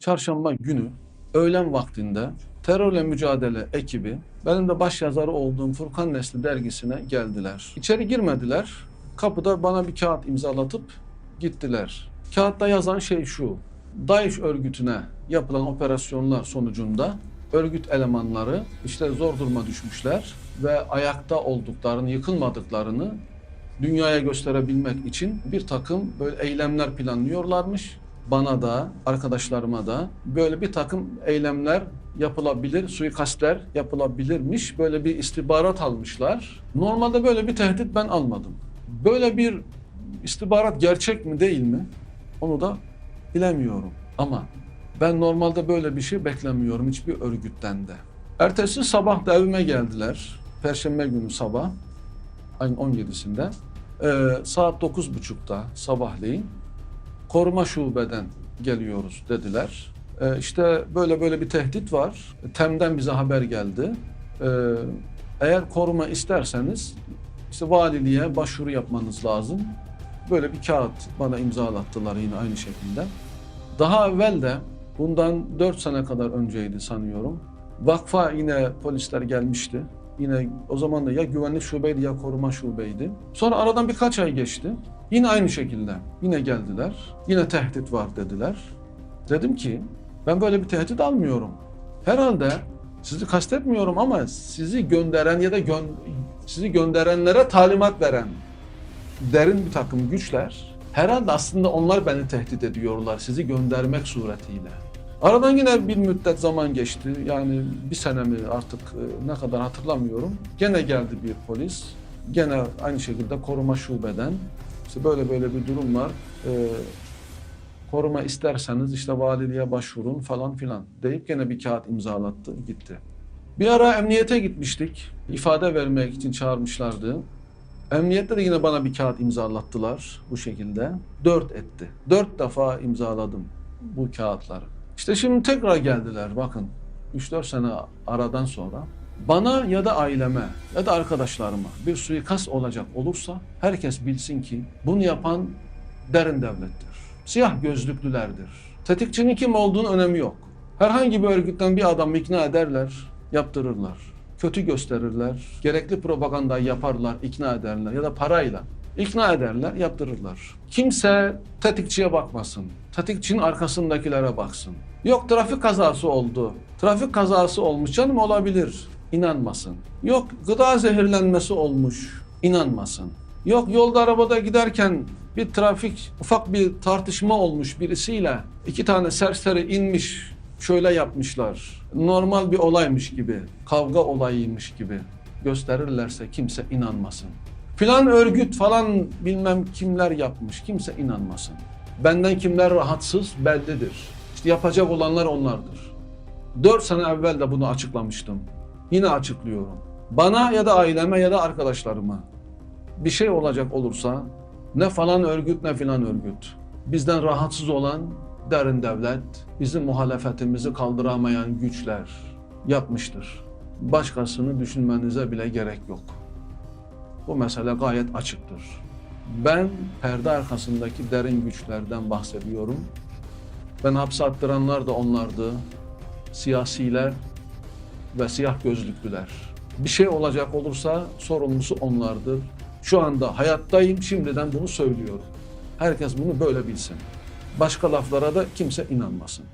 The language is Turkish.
çarşamba günü öğlen vaktinde terörle mücadele ekibi benim de baş yazarı olduğum Furkan Nesli dergisine geldiler. İçeri girmediler. Kapıda bana bir kağıt imzalatıp gittiler. Kağıtta yazan şey şu. DAEŞ örgütüne yapılan operasyonlar sonucunda örgüt elemanları işte zor duruma düşmüşler ve ayakta olduklarını, yıkılmadıklarını dünyaya gösterebilmek için bir takım böyle eylemler planlıyorlarmış. Bana da, arkadaşlarıma da böyle bir takım eylemler yapılabilir, suikastler yapılabilirmiş. Böyle bir istihbarat almışlar. Normalde böyle bir tehdit ben almadım. Böyle bir istihbarat gerçek mi değil mi? Onu da bilemiyorum. Ama ben normalde böyle bir şey beklemiyorum hiçbir örgütten de. Ertesi sabah da evime geldiler. Perşembe günü sabah ayın 17'sinde. Ee, saat 9.30'da sabahleyin koruma şubeden geliyoruz dediler. Ee, işte böyle böyle bir tehdit var. TEM'den bize haber geldi. Ee, eğer koruma isterseniz işte valiliğe başvuru yapmanız lazım. Böyle bir kağıt bana imzalattılar yine aynı şekilde. Daha evvel de bundan 4 sene kadar önceydi sanıyorum. Vakfa yine polisler gelmişti. Yine o zaman da ya güvenlik şubeydi ya koruma şubeydi. Sonra aradan birkaç ay geçti. Yine aynı şekilde. Yine geldiler. Yine tehdit var dediler. Dedim ki ben böyle bir tehdit almıyorum. Herhalde sizi kastetmiyorum ama sizi gönderen ya da gön sizi gönderenlere talimat veren derin bir takım güçler herhalde aslında onlar beni tehdit ediyorlar sizi göndermek suretiyle. Aradan yine bir müddet zaman geçti. Yani bir sene mi artık e, ne kadar hatırlamıyorum. Gene geldi bir polis. Gene aynı şekilde koruma şubeden. İşte böyle böyle bir durum var. E, koruma isterseniz işte valiliğe başvurun falan filan deyip gene bir kağıt imzalattı gitti. Bir ara emniyete gitmiştik. İfade vermek için çağırmışlardı. Emniyette de yine bana bir kağıt imzalattılar bu şekilde. Dört etti. Dört defa imzaladım bu kağıtları. İşte şimdi tekrar geldiler bakın. 3-4 sene aradan sonra bana ya da aileme ya da arkadaşlarıma bir suikast olacak olursa herkes bilsin ki bunu yapan derin devlettir. Siyah gözlüklülerdir. Tetikçinin kim olduğunun önemi yok. Herhangi bir örgütten bir adamı ikna ederler, yaptırırlar. Kötü gösterirler, gerekli propagandayı yaparlar, ikna ederler ya da parayla ikna ederler, yaptırırlar. Kimse tetikçiye bakmasın. Tetikçinin arkasındakilere baksın. Yok trafik kazası oldu. Trafik kazası olmuş canım olabilir. İnanmasın. Yok gıda zehirlenmesi olmuş. İnanmasın. Yok yolda arabada giderken bir trafik ufak bir tartışma olmuş birisiyle iki tane serseri inmiş şöyle yapmışlar. Normal bir olaymış gibi, kavga olayıymış gibi gösterirlerse kimse inanmasın. Filan örgüt falan bilmem kimler yapmış. Kimse inanmasın. Benden kimler rahatsız bellidir. İşte yapacak olanlar onlardır. Dört sene evvel de bunu açıklamıştım. Yine açıklıyorum. Bana ya da aileme ya da arkadaşlarıma bir şey olacak olursa ne falan örgüt ne filan örgüt. Bizden rahatsız olan derin devlet, bizim muhalefetimizi kaldıramayan güçler yapmıştır. Başkasını düşünmenize bile gerek yok. Bu mesele gayet açıktır. Ben perde arkasındaki derin güçlerden bahsediyorum. Ben hapse attıranlar da onlardı. Siyasiler ve siyah gözlüklüler. Bir şey olacak olursa sorumlusu onlardır. Şu anda hayattayım, şimdiden bunu söylüyorum. Herkes bunu böyle bilsin. Başka laflara da kimse inanmasın.